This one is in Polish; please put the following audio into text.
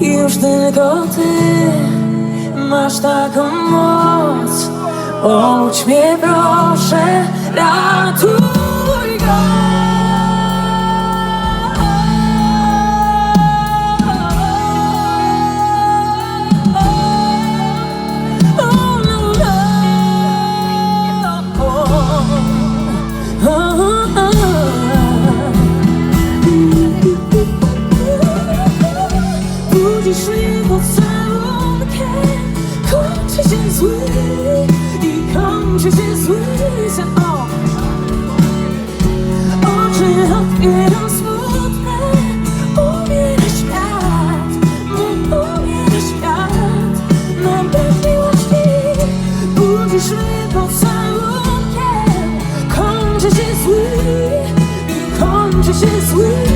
Już tylko ty masz taką moc. Obudź mnie proszę, Budzisz mnie pocałunkiem Kończy się zły I kończy się zły sen o! Oczy otwieram smutne. Umiera świat. Umiera świat. Na brak miłości. Budzisz mnie pocałunkiem Kończy się zły I kończy się zły